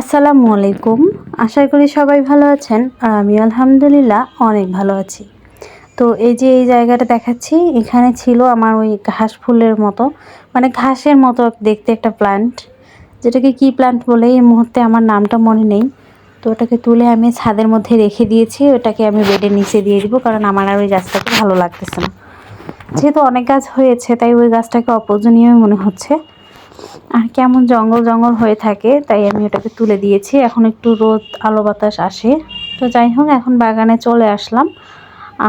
আসসালামু আলাইকুম। আশা করি সবাই ভালো আছেন আর আমি আলহামদুলিল্লাহ অনেক ভালো আছি। তো এই যে এই জায়গাটা দেখাচ্ছি, এখানে ছিল আমার ওই ঘাস ফুলের মতো মানে ঘাসের মতো দেখতে একটা প্লান্ট যেটাকে কি প্লান্ট বলে, এই মুহূর্তে আমার নামটা মনে নেই। তো ওটাকে তুলে আমি ছাদের মধ্যে রেখে দিয়েছি, ওটাকে আমি বেডের নিচে দিয়ে দিব, কারণ আমার আর ওই গাছটাকে ভালো লাগতেছে না। যেহেতু অনেক গাছ হয়েছে, তাই ওই গাছটাকে অপূজনীয় মনে হচ্ছে। আর কেমন জঙ্গল জঙ্গল হয়ে থাকে, তাই আমি ওটাকে তুলে দিয়েছি। এখন একটু রোদ, আলো বাতাস আসে। তো যাই হোক, এখন বাগানে চলে আসলাম।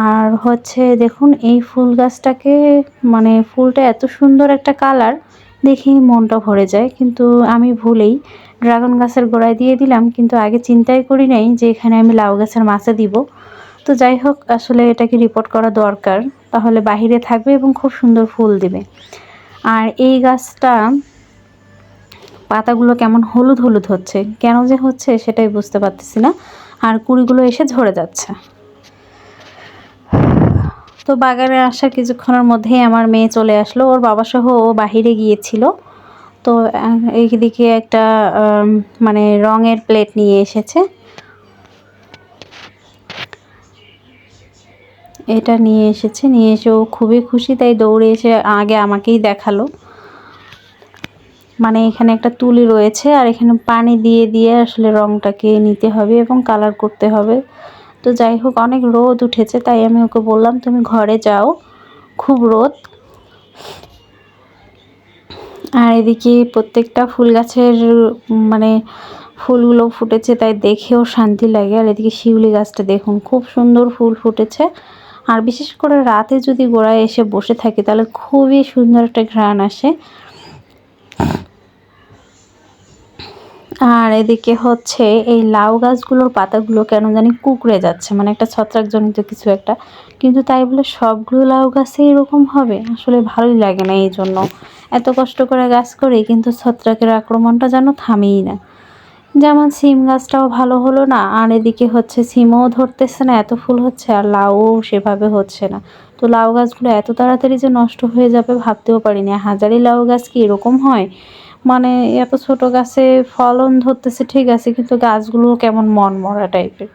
আর হচ্ছে দেখুন, এই ফুল গাছটাকে মানে ফুলটা এত সুন্দর একটা কালার দেখেই মনটা ভরে যায়। কিন্তু আমি ভুলেই ড্রাগন গাছের গোড়ায় দিয়ে দিলাম, কিন্তু আগে চিন্তাই করি নাই যে এখানে আমি লাউ গাছের মাছে দিব। তো যাই হোক, আসলে এটাকে রিপোর্ট করা দরকার। তাহলে বাহিরে থাকবে এবং খুব সুন্দর ফুল দেবে। আর এই গাছটা পাতাগুলো কেমন হলুদ হলুদ হচ্ছে, কেন যে হচ্ছে সেটাই বুঝতে পারতেছি না, আর কুড়িগুলো এসে ঝরে যাচ্ছে। তো বাগানে আসার কিছুক্ষণের মধ্যেই আমার মেয়ে চলে আসলো, ওর বাবা সহ ও বাহিরে গিয়েছিল। তো এইদিকে একটা মানে রঙের প্লেট নিয়ে এসেছে। এটা নিয়ে এসেছে, নিয়ে এসে ও খুবই খুশি, তাই দৌড়ে এসে আগে আমাকেই দেখাল। মানে এখানে একটা তুলি রয়েছে আর এখানে পানি দিয়ে দিয়ে আসলে রংটাকে নিতে হবে এবং কালার করতে হবে। তো যাই হোক, অনেক রোদ উঠেছে, তাই আমি ওকে বললাম, তুমি ঘরে যাও, খুব রোদ। আর এদিকে প্রত্যেকটা ফুল গাছের মানে ফুলগুলো ফুটেছে, তাই দেখেও শান্তি লাগে। আর এদিকে শিউলি গাছটা দেখুন, খুব সুন্দর ফুল ফুটেছে। আর বিশেষ করে রাতে যদি গোড়ায় এসে বসে থাকি, তাহলে খুবই সুন্দর একটা ঘ্রাণ আসে। আর এদিকে হচ্ছে এই লাউ গাছগুলোর পাতাগুলো কেন জানি কুকড়ে যাচ্ছে মানে একটা ছত্রাকজনিত কিছু একটা। কিন্তু তাই বলে সবগুলো লাউ গাছে এরকম হবে? আসলে ভালোই লাগে না এই জন্য। এত কষ্ট করে গাছ করে, কিন্তু ছত্রাকের আক্রমণটা যেন থামেই না। যেমন সিম গাছটাও ভালো হলো না, আর এদিকে হচ্ছে সিমও ধরতেছে না, এত ফুল হচ্ছে আর লাউও সেভাবে হচ্ছে না। তো লাউ গাছগুলো এত তাড়াতাড়ি যে নষ্ট হয়ে যাবে ভাবতেও পারিনি। হাজারি লাউ গাছ কি এরকম হয়? মানে এত ছোট গাছে ফলন ধরতেছে, ঠিক আছে, কিন্তু গাছগুলো কেমন মন মরা টাইপের।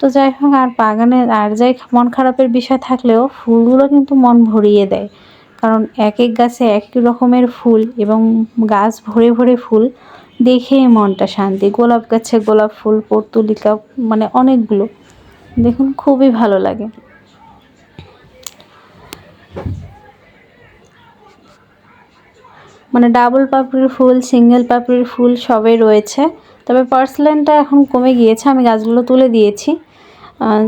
তো যাই হোক, আর বাগানে আর যাই মন খারাপের বিষয় থাকলেও ফুলগুলো কিন্তু মন ভরিয়ে দেয়। কারণ এক এক গাছে এক এক রকমের ফুল এবং গাছ ভরে ভরে ফুল দেখে মনটা শান্তি। গোলাপ গাছে গোলাপ ফুল, পর্তুলিকা মানে অনেকগুলো। দেখুন, খুবই ভালো লাগে। মানে ডাবল পাপড়ির ফুল, সিঙ্গেল পাপড়ির ফুল সবই রয়েছে। তবে পার্সেলেনটা এখন কমে গিয়েছে, আমি গাছগুলো তুলে দিয়েছি।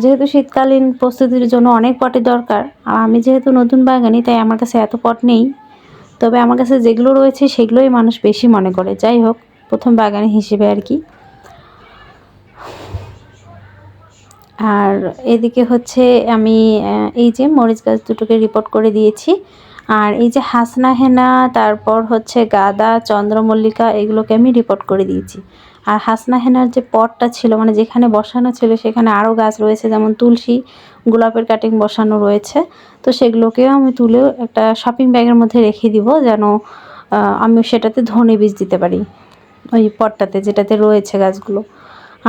যেহেতু শীতকালীন প্রস্তুতির জন্য অনেক পটের দরকার, আর আমি যেহেতু নতুন বাগানি, তাই আমার কাছে এত পট নেই। তবে আমার কাছে যেগুলো রয়েছে, সেগুলোই মানুষ বেশি মনে করে। যাই হোক, প্রথম বাগানি হিসেবে আর কি। আর এদিকে হচ্ছে আমি এই যে মরিচ গাছ দুটোকে রিপোর্ট করে দিয়েছি। আর এই যে হাসনা হেনা, তারপর হচ্ছে গাদা, চন্দ্রমল্লিকা, এগুলোকে আমি রিপোর্ট করে দিয়েছি। আর হাসনা হেনার যে পটটা ছিল মানে যেখানে বসানো ছিল, সেখানে আরও গাছ রয়েছে, যেমন তুলসী, গোলাপের কাটিং বসানো রয়েছে। তো সেগুলোকেও আমি তুলে একটা শপিং ব্যাগের মধ্যে রেখে দিব, যেন আমি সেটাতে ধনে বীজ দিতে পারি, ওই পটটাতে যেটাতে রয়েছে গাছগুলো।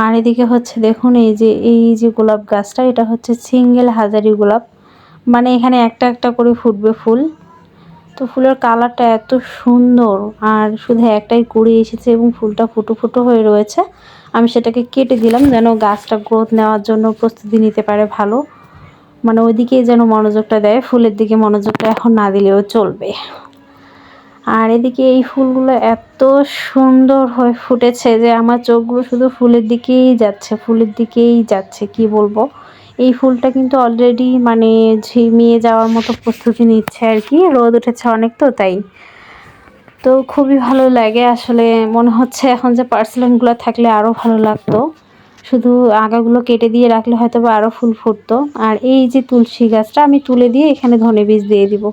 আর এদিকে হচ্ছে দেখুন, এই যে এই যে গোলাপ গাছটা, এটা হচ্ছে সিঙ্গেল হাজারি গোলাপ। মানে এখানে একটা একটা করে ফুটবে ফুল। তো ফুলের কালারটা এত সুন্দর। আর শুধু একটাই কুড়ি এসেছে এবং ফুলটা ফুটো ফুটো হয়ে রয়েছে। আমি সেটাকে কেটে দিলাম যেন গাছটা গ্রোথ নেওয়ার জন্য প্রস্তুতি নিতে পারে ভালো। মানে ওইদিকেই যেন মনোযোগটা দেয়, ফুলের দিকে মনোযোগটা এখন না দিলেও চলবে। আর এদিকে এই ফুলগুলো এত সুন্দর হয়ে ফুটেছে যে আমার চোখগুলো শুধু ফুলের দিকেই যাচ্ছে, ফুলের দিকেই যাচ্ছে, কি বলব? এই ফুলটা কিন্তু অলরেডি মানে ঝিমিয়ে যাওয়ার মতো প্রস্তুতি নিচ্ছে আর কি। রোদ উঠেছে অনেক তো, তাই। তো খুবই ভালো লাগে আসলে। মনে হচ্ছে এখন যে পার্সেলেনগুলো থাকলে আরও ভালো লাগতো। শুধু আগাগুলো কেটে দিয়ে রাখলে হয়তো বা আরও ফুল ফুটতো। আর এই যে তুলসী গাছটা আমি তুলে দিয়ে এখানে ধনে বীজ দিয়ে দিব।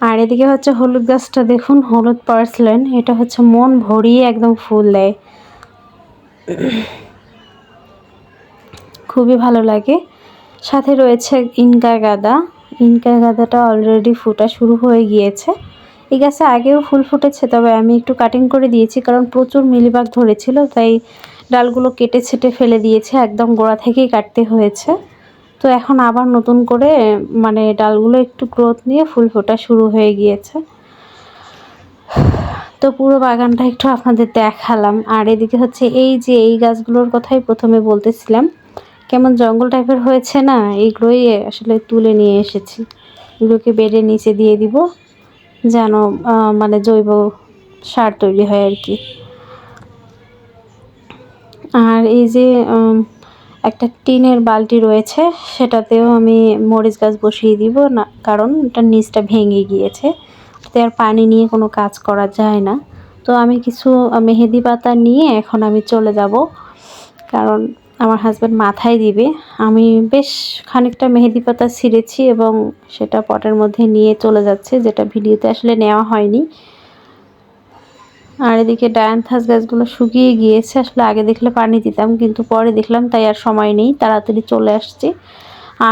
আর এদিকে হচ্ছে হলুদ গাছটা দেখুন, হলুদ পার্সলেন এটা হচ্ছে মন ভরিয়ে একদম ফুল দেয়। খুবই ভালো লাগে। সাথে রয়েছে ইনকা গাদা। ইনকা গাদাটা অলরেডি ফুটা শুরু হয়ে গিয়েছে। এই গাছে আগেও ফুল ফুটেছে, তবে আমি একটু কাটিং করে দিয়েছি কারণ প্রচুর মিলিবাগ ধরেছিল, তাই ডালগুলো কেটে ছেটে ফেলে দিয়েছে, একদম গোড়া থেকেই কাটতে হয়েছে। তো এখন আবার নতুন করে মানে ডালগুলো একটু গ্রোথ নিয়ে ফুল ফোটা শুরু হয়ে গিয়েছে। তো পুরো বাগানটা একটু আপনাদের দেখালাম। আর এদিকে হচ্ছে এই যে এই গাছগুলোর কথাই প্রথমে বলতেছিলাম কেমন জঙ্গল টাইপের হয়েছে না এইগুলোই আসলে তুলে নিয়ে এসেছি। এগুলোকে বেড়ে নিচে দিয়ে দিব, যেন মানে জৈব সার তৈরি হয় আর কি। আর এই যে একটা টিনের বালতি রয়েছে, সেটাতেও আমি মরিচ গাছ বসিয়ে দিব, না, কারণ এটা নিচটা ভেঙে গিয়েছে। তাতে আর পানি নিয়ে কোনো কাজ করা যায় না। তো আমি কিছু মেহেদি পাতা নিয়ে এখন আমি চলে যাব, কারণ আমার হাজব্যান্ড মাথায় দিবে। আমি বেশ খানিকটা মেহেদি পাতা ছিঁড়েছি এবং সেটা পটের মধ্যে নিয়ে চলে যাচ্ছে, যেটা ভিডিওতে আসলে নেওয়া হয়নি। আর এদিকে ডায়ানথাস গাছগুলো শুকিয়ে গিয়েছে, আসলে আগে দেখলে পানি দিতাম, কিন্তু পরে দেখলাম তাই আর সময় নেই, তাড়াতাড়ি চলে আসছি।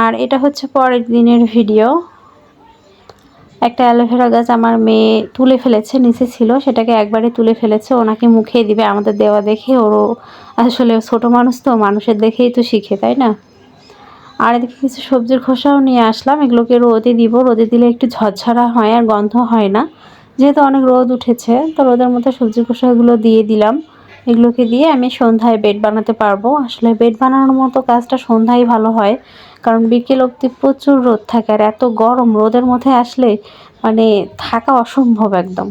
আর এটা হচ্ছে পরের দিনের ভিডিও একটা অ্যালোভেরা গাছ আমার মেয়ে তুলে ফেলেছে, নিচে ছিল, সেটাকে একবারে তুলে ফেলেছে, ওনাকে মুখে দিবে, আমাদের দেওয়া দেখে ওরও আসলে ছোট মানুষ তো, মানুষের দেখেই তো শিখে, তাই না? আর এদিকে কিছু সবজির খোসাও নিয়ে আসলাম, এগুলোকে রোদে দিব, রোদে দিলে একটু ঝরঝরা হয় আর গন্ধ হয় না। যেহেতু অনেক রোদ উঠেছে, তো রোদের মধ্যে সবজি খোসাগুলো দিয়ে দিলাম। এগুলোকে দিয়ে আমি সন্ধ্যায় বেড বানাতে পারব। আসলে বেড বানানোর মতো কাজটা সন্ধ্যায় ভালো হয়, কারণ বিকেল অব্দি প্রচুর রোদ থাকে আর এত গরম রোদের মধ্যে আসলে মানে থাকা অসম্ভব একদম।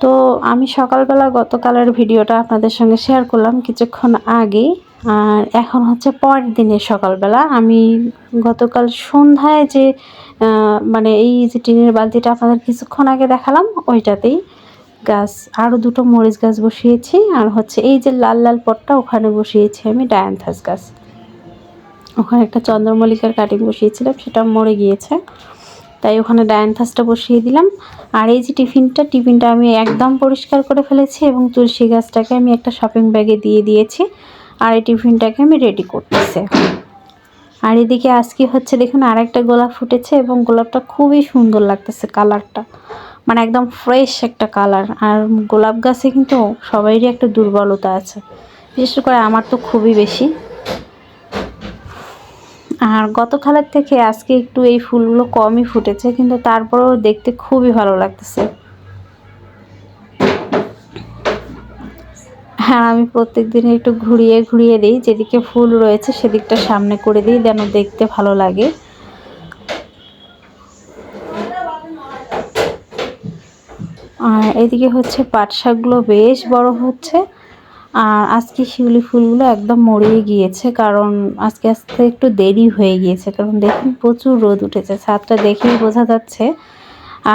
তো আমি সকালবেলা গতকালের ভিডিওটা আপনাদের সঙ্গে শেয়ার করলাম কিছুক্ষণ আগে, আর এখন হচ্ছে পরের দিনের সকালবেলা। আমি গতকাল সন্ধ্যায় যে মানে এই যে টিনের বালতিটা আপনাদের কিছুক্ষণ আগে দেখালাম, ওইটাতেই গাছ আরও দুটো মরিচ গাছ বসিয়েছি, আর হচ্ছে এই যে লাল লাল পটটা ওখানে বসিয়েছি আমি, ডায়ান্থাস গাছ। ওখানে একটা চন্দ্রমল্লিকার কাটিং বসিয়েছিলাম, সেটা মরে গিয়েছে। তাই ওখানে ডায়ান্থাসটা বসিয়ে দিলাম। আর এই যে টিফিনটা টিফিনটা আমি একদম পরিষ্কার করে ফেলেছি এবং তুলসী গাছটাকে আমি একটা শপিং ব্যাগে দিয়ে দিয়েছি, আর এই টিফিনটাকে আমি রেডি করতেছি। আর এদিকে আজকে হচ্ছে দেখুন আর একটা গোলাপ ফুটেছে এবং গোলাপটা খুবই সুন্দর লাগতেছে কালারটা মানে একদম ফ্রেশ একটা কালার আর গোলাপ গাছে কিন্তু সবাইরই একটা দুর্বলতা আছে। বিশেষ করে আমার তো খুবই বেশি। আর গতকালের থেকে আজকে একটু এই ফুলগুলো কমই ফুটেছে, কিন্তু তারপরেও দেখতে খুবই ভালো লাগতেছে। হ্যাঁ আমি প্রত্যেক দিনে একটু ঘুরিয়ে ঘুরিয়ে দিই, যেদিকে ফুল রয়েছে সেদিকটা সামনে করে দিই, যেন দেখতে ভালো লাগে। আর এদিকে হচ্ছে পাট শাকগুলো বেশ বড় হচ্ছে। আর আজকে শিউলি ফুলগুলো একদম মরিয়ে গিয়েছে, কারণ আজকে আস্তে একটু দেরি হয়ে গিয়েছে, কারণ দেখুন প্রচুর রোদ উঠেছে, ছাদটা দেখেই বোঝা যাচ্ছে।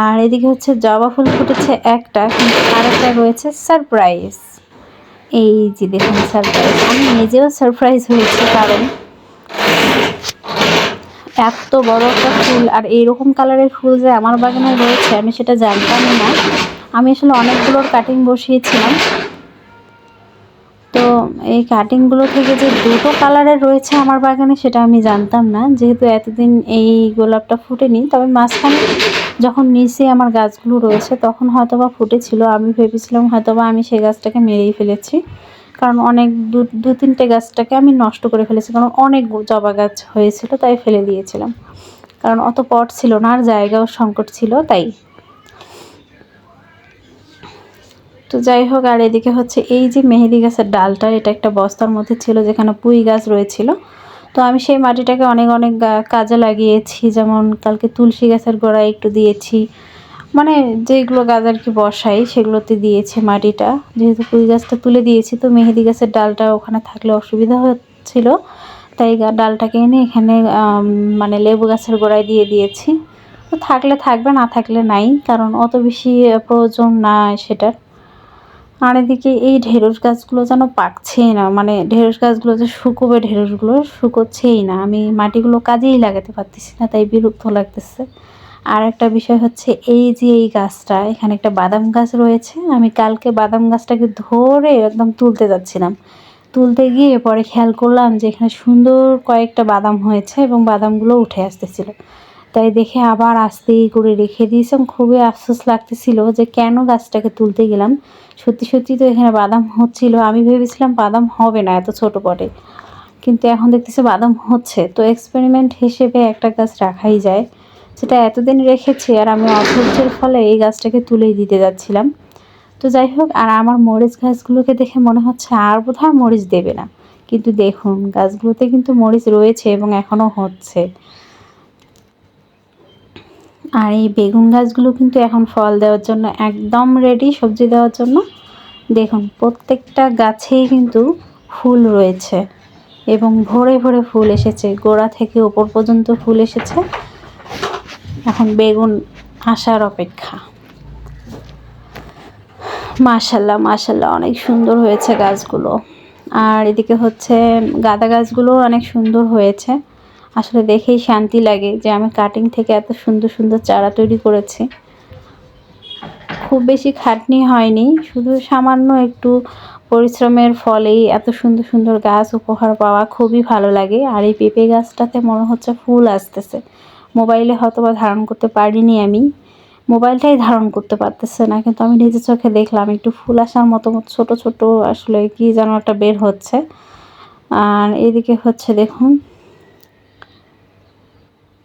আর এদিকে হচ্ছে জবা ফুল ফুটেছে একটা, কিন্তু আরেকটা রয়েছে সারপ্রাইজ। এই যে দেখুন, সারপ্রাইজ। আমি নিজেও সারপ্রাইজ হয়েছি, কারণ এত বড় একটা ফুল আর এইরকম কালারের ফুল যে আমার বাগানে রয়েছে, আমি সেটা জানতামই না। আমি আসলে অনেকগুলোর কাটিং বসিয়েছিলাম। তো এই কাটিংগুলো থেকে যে দুটো কালারের রয়েছে আমার বাগানে সেটা আমি জানতাম না। যেহেতু এতদিন এই গোলাপটা ফুটেনি, তবে মাঝখানে যখন নিচে আমার গাছগুলো রয়েছে, তখন হয়তোবা ফুটেছিল। আমি ভেবেছিলাম হয়তোবা আমি সেই গাছটাকে মেরেই ফেলেছি। কারণ অনেক দু দু তিনটে গাছটাকে আমি নষ্ট করে ফেলেছি, কারণ অনেক জবা গাছ হয়েছিল, তাই ফেলে দিয়েছিলাম। কারণ অত পট ছিল না, আর জায়গাও সংকট ছিল, তাই। তো যাই হোক, আর এদিকে হচ্ছে এই যে মেহেদি গাছের ডালটা, এটা একটা বস্তার মধ্যে ছিল যেখানে পুঁই গাছ রয়েছিল। তো আমি সেই মাটিটাকে অনেক অনেক কাজে লাগিয়েছি, যেমন কালকে তুলসী গাছের গোড়ায় একটু দিয়েছি মানে যেগুলো গাছ আর কি বসাই, সেগুলোতে দিয়েছে মাটিটা। যেহেতু পুঁই গাছটা তুলে দিয়েছি, তো মেহেদি গাছের ডালটা ওখানে থাকলে অসুবিধা হচ্ছিল। তাই ডালটাকে এনে এখানে মানে লেবু গাছের গোড়ায় দিয়ে দিয়েছি। তো থাকলে থাকবে, না থাকলে নাই, কারণ অত বেশি প্রয়োজন না সেটার। আর এদিকে এই ঢেঁড়স গাছগুলো যেন পাকছেই না মানে ঢেঁড়স গাছগুলো যে শুকোবে, ঢেঁড়সগুলো শুকোচ্ছেই না। আমি মাটিগুলো কাজেই লাগাতে পারতেছি না, তাই বিরক্ত লাগতেছে। আর একটা বিষয় হচ্ছে এই যে এই গাছটা, এখানে একটা বাদাম গাছ রয়েছে। আমি কালকে বাদাম গাছটাকে ধরে একদম তুলতে যাচ্ছিলাম। তুলতে গিয়ে পরে খেয়াল করলাম যে এখানে সুন্দর কয়েকটা বাদাম হয়েছে এবং বাদামগুলো উঠে আসতেছিল। তাই দেখে আবার আস্তেই করে রেখে দিয়েছিলাম খুবই আফসোস লাগতেছিল যে কেন গাছটাকে তুলতে গেলাম। সত্যি সত্যি তো এখানে বাদাম হচ্ছিল। আমি ভেবেছিলাম বাদাম হবে না এত ছোট পটে। কিন্তু এখন দেখতেছি বাদাম হচ্ছে। তো এক্সপেরিমেন্ট হিসেবে একটা গাছ রাখাই যায়। সেটা এতদিন রেখেছি আর আমি অধৈর্যের ফলে এই গাছটাকে তুলেই দিতে যাচ্ছিলাম। তো যাই হোক, আর আমার মরিচ গাছগুলোকে দেখে মনে হচ্ছে আর বোধহয় মরিচ দেবে না। কিন্তু দেখুন, গাছগুলোতে কিন্তু মরিচ রয়েছে এবং এখনও হচ্ছে। আর এই বেগুন গাছগুলো কিন্তু এখন ফল দেওয়ার জন্য একদম রেডি সবজি দেওয়ার জন্য। দেখুন, প্রত্যেকটা গাছেই কিন্তু ফুল রয়েছে এবং ভরে ভরে ফুল এসেছে। গোড়া থেকে ওপর পর্যন্ত ফুল এসেছে। এখন বেগুন আসার অপেক্ষা। মাশাল্লাহ মাশাল্লাহ অনেক সুন্দর হয়েছে গাছগুলো। আর এদিকে হচ্ছে গাঁদা গাছগুলো অনেক সুন্দর হয়েছে। আসলে দেখেই শান্তি লাগে যে আমি কাটিং থেকে এত সুন্দর সুন্দর চারা তৈরি করেছি। খুব বেশি খাটনি হয়নি, শুধু সামান্য একটু পরিশ্রমের ফলেই এত সুন্দর সুন্দর গাছ উপহার পাওয়া খুবই ভালো লাগে। আর এই পেঁপে গাছটাতে মনে হচ্ছে ফুল আসতেছে। মোবাইলে হয়তো বা ধারণ করতে পারিনি আমি। মোবাইলটাই ধারণ করতে পারতেছে না, কিন্তু আমি নিজের চোখে দেখলাম, একটু ফুল আসার মতো ছোট ছোট আসলে কি যেন একটা বের হচ্ছে। আর এদিকে হচ্ছে দেখুন,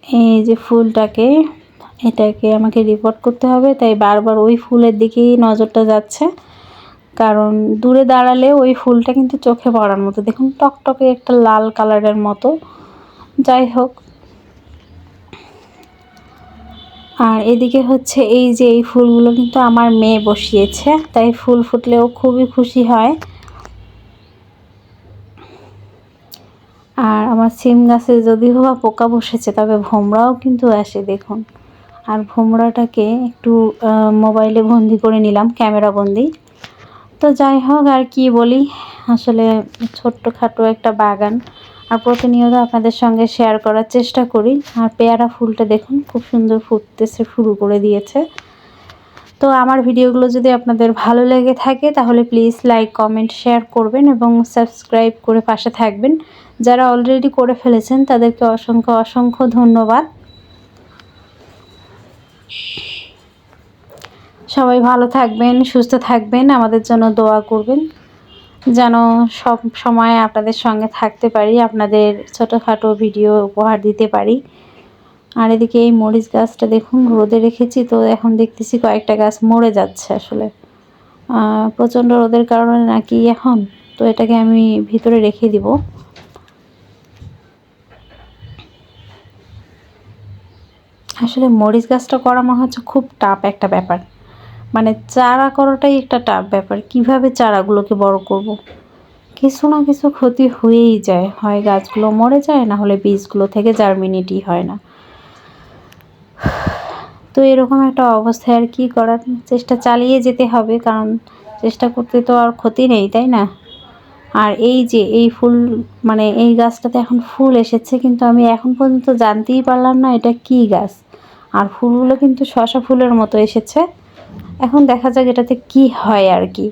এই যে ফুলটাকে, এটাকে আমাকে রিপোর্ট করতে হবে, তাই বারবার ওই ফুলের দিকেই নজরটা যাচ্ছে। কারণ দূরে দাঁড়ালে ওই ফুলটা কিন্তু চোখে পড়ার মতো। দেখুন, টকটকে একটা লাল কালারের মতো। যাই হোক আর এদিকে হচ্ছে এই যে এই ফুলগুলো কিন্তু আমার মেয়ে বসিয়েছে, তাই ফুল ফুটলেও খুবই খুশি হয়। আর আমার সিম গাছে যদিও বা পোকা বসেছে, তবে ভোমরাও কিন্তু আসে, দেখুন। আর ভোমরাটাকে একটু মোবাইলে বন্দি করে নিলাম, ক্যামেরা বন্দি। তো যাই হোক, আর কি বলি, আসলে ছোট্টখাটো একটা বাগান। আর প্রতিনিয়ত আপনাদের সঙ্গে শেয়ার করার চেষ্টা করি। আর পেয়ারা ফুলটা দেখুন, খুব সুন্দর ফুটতেছে, শুরু করে দিয়েছে। তো আমার ভিডিওগুলো যদি আপনাদের ভালো লেগে থাকে, তাহলে প্লিজ লাইক কমেন্ট শেয়ার করবেন এবং সাবস্ক্রাইব করে পাশে থাকবেন। যারা অলরেডি করে ফেলেছেন, তাদেরকে অসংখ্য অসংখ্য ধন্যবাদ। সবাই ভালো থাকবেন, সুস্থ থাকবেন, আমাদের জন্য দোয়া করবেন। যেন সব সময় আপনাদের সঙ্গে থাকতে পারি, আপনাদের ছোটোখাটো ভিডিও উপহার দিতে পারি। আর এদিকে এই মরিচ গাছটা দেখুন, রোদে রেখেছি তো এখন দেখতেছি কয়েকটা গাছ মরে যাচ্ছে আসলে। প্রচণ্ড রোদের কারণে নাকি এখন, তো এটাকে আমি ভিতরে রেখে দিব। আসলে মরিচ গাছটা করা মনে হচ্ছে খুব টাফ একটা ব্যাপার। মানে চারা করাটাই একটা টাফ ব্যাপার। কীভাবে চারাগুলোকে বড় করব। কিছু না কিছু ক্ষতি হয়েই যায়। হয় গাছগুলো মরে যায়, না হলে বীজগুলো থেকে জার্মিনিটি হয় না। তো এরকম একটা অবস্থায় আর কি করার চেষ্টা চালিয়ে যেতে হবে, কারণ চেষ্টা করতে তো আর ক্ষতি নেই, তাই না? আর এই যে এই ফুল মানে এই গাছটাতে এখন ফুল এসেছে, কিন্তু আমি এখন পর্যন্ত জানতেই পারলাম না এটা কি গাছ। আর ফুলগুলো কিন্তু শশা ফুলের মতো এসেছে। এখন দেখা যাক এটাতে কি হয় আর কি।